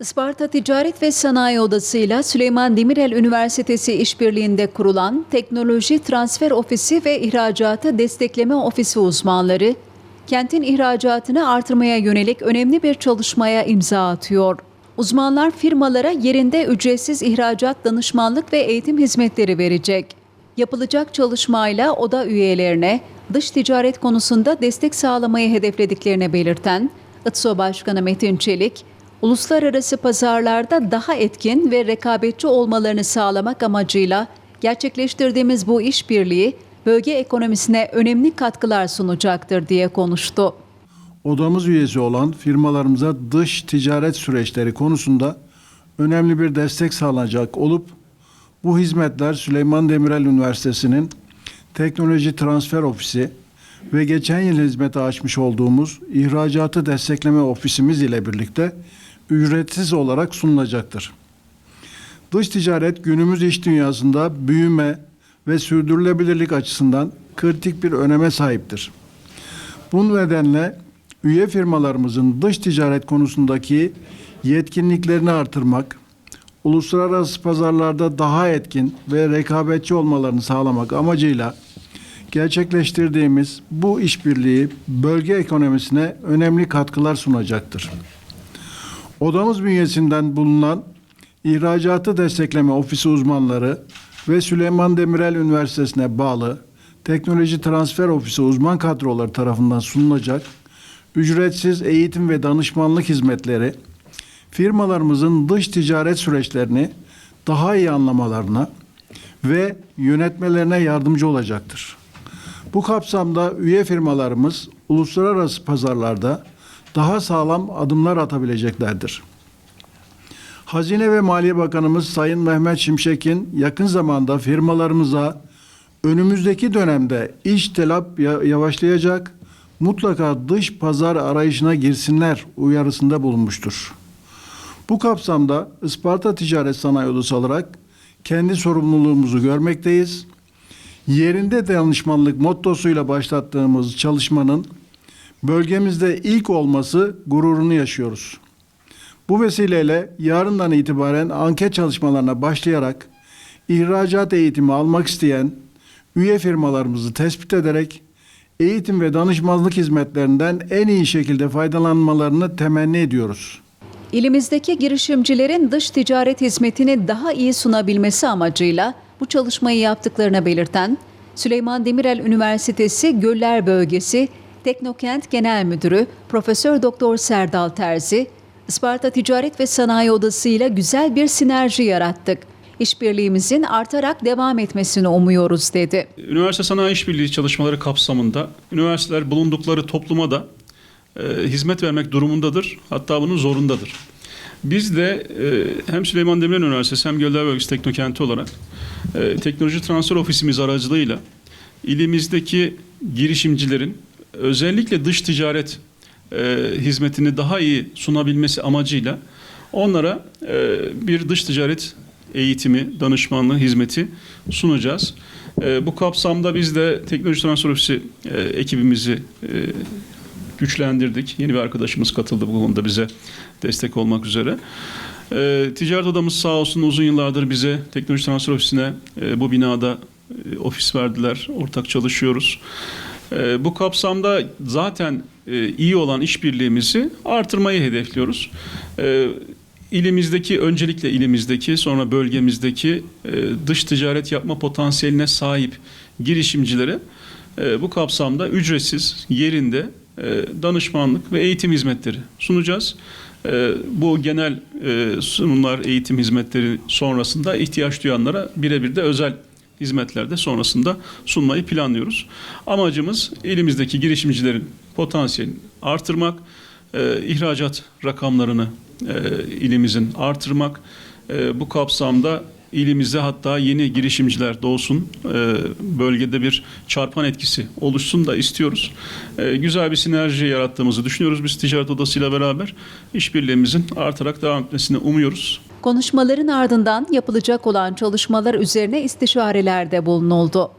Isparta Ticaret ve Sanayi Odası ile Süleyman Demirel Üniversitesi işbirliğinde kurulan Teknoloji Transfer Ofisi ve İhracatı Destekleme Ofisi uzmanları, kentin ihracatını artırmaya yönelik önemli bir çalışmaya imza atıyor. Uzmanlar firmalara yerinde ücretsiz ihracat danışmanlık ve eğitim hizmetleri verecek. Yapılacak çalışmayla oda üyelerine dış ticaret konusunda destek sağlamayı hedeflediklerini belirten ITSO Başkanı Metin Çelik, uluslararası pazarlarda daha etkin ve rekabetçi olmalarını sağlamak amacıyla gerçekleştirdiğimiz bu işbirliği bölge ekonomisine önemli katkılar sunacaktır diye konuştu. Odamız üyesi olan firmalarımıza dış ticaret süreçleri konusunda önemli bir destek sağlanacak olup bu hizmetler Süleyman Demirel Üniversitesi'nin Teknoloji Transfer Ofisi ve geçen yıl hizmete açmış olduğumuz İhracatı Destekleme Ofisimiz ile birlikte ücretsiz olarak sunulacaktır. Dış ticaret günümüz iş dünyasında büyüme ve sürdürülebilirlik açısından kritik bir öneme sahiptir. Bu nedenle üye firmalarımızın dış ticaret konusundaki yetkinliklerini artırmak, uluslararası pazarlarda daha etkin ve rekabetçi olmalarını sağlamak amacıyla gerçekleştirdiğimiz bu işbirliği bölge ekonomisine önemli katkılar sunacaktır. Odamız bünyesinden bulunan İhracatı Destekleme Ofisi uzmanları ve Süleyman Demirel Üniversitesi'ne bağlı Teknoloji Transfer Ofisi uzman kadroları tarafından sunulacak ücretsiz eğitim ve danışmanlık hizmetleri firmalarımızın dış ticaret süreçlerini daha iyi anlamalarına ve yönetmelerine yardımcı olacaktır. Bu kapsamda üye firmalarımız uluslararası pazarlarda daha sağlam adımlar atabileceklerdir. Hazine ve Maliye Bakanımız Sayın Mehmet Şimşek'in yakın zamanda firmalarımıza önümüzdeki dönemde iş telap ya- yavaşlayacak, mutlaka dış pazar arayışına girsinler uyarısında bulunmuştur. Bu kapsamda Isparta Ticaret Sanayi Odası olarak kendi sorumluluğumuzu görmekteyiz. Yerinde danışmanlık mottosuyla başlattığımız çalışmanın bölgemizde ilk olması gururunu yaşıyoruz. Bu vesileyle yarından itibaren anket çalışmalarına başlayarak ihracat eğitimi almak isteyen üye firmalarımızı tespit ederek eğitim ve danışmanlık hizmetlerinden en iyi şekilde faydalanmalarını temenni ediyoruz. İlimizdeki girişimcilerin dış ticaret hizmetini daha iyi sunabilmesi amacıyla bu çalışmayı yaptıklarını belirten Süleyman Demirel Üniversitesi Göller Bölgesi Teknokent Genel Müdürü Profesör Doktor Serdal Terzi, Isparta Ticaret ve Sanayi Odası ile güzel bir sinerji yarattık. İşbirliğimizin artarak devam etmesini umuyoruz dedi. Üniversite sanayi işbirliği çalışmaları kapsamında üniversiteler bulundukları topluma da e, hizmet vermek durumundadır. Hatta bunun zorundadır. Biz de e, hem Süleyman Demirel Üniversitesi hem Göller Bölgesi Teknokenti olarak e, Teknoloji Transfer Ofisimiz aracılığıyla ilimizdeki girişimcilerin özellikle dış ticaret e, hizmetini daha iyi sunabilmesi amacıyla onlara e, bir dış ticaret eğitimi, danışmanlığı, hizmeti sunacağız. E, bu kapsamda biz de Teknoloji Transfer Ofisi e, ekibimizi e, güçlendirdik. Yeni bir arkadaşımız katıldı bu konuda bize destek olmak üzere. E, ticaret odamız sağ olsun uzun yıllardır bize Teknoloji Transfer Ofisi'ne e, bu binada e, ofis verdiler. Ortak çalışıyoruz. E, bu kapsamda zaten e, iyi olan işbirliğimizi artırmayı hedefliyoruz. E, ilimizdeki öncelikle ilimizdeki sonra bölgemizdeki e, dış ticaret yapma potansiyeline sahip girişimcilere e, bu kapsamda ücretsiz yerinde danışmanlık ve eğitim hizmetleri sunacağız. Bu genel sunumlar, eğitim hizmetleri sonrasında ihtiyaç duyanlara birebir de özel hizmetlerde sonrasında sunmayı planlıyoruz. Amacımız elimizdeki girişimcilerin potansiyelini artırmak, e, ihracat rakamlarını e, ilimizin artırmak. E, bu kapsamda ilimizde hatta yeni girişimciler doğsun, e, bölgede bir çarpan etkisi oluşsun da istiyoruz. E, güzel bir sinerji yarattığımızı düşünüyoruz biz ticaret odasıyla beraber. işbirliğimizin artarak devam etmesini umuyoruz. Konuşmaların ardından yapılacak olan çalışmalar üzerine istişarelerde bulunuldu.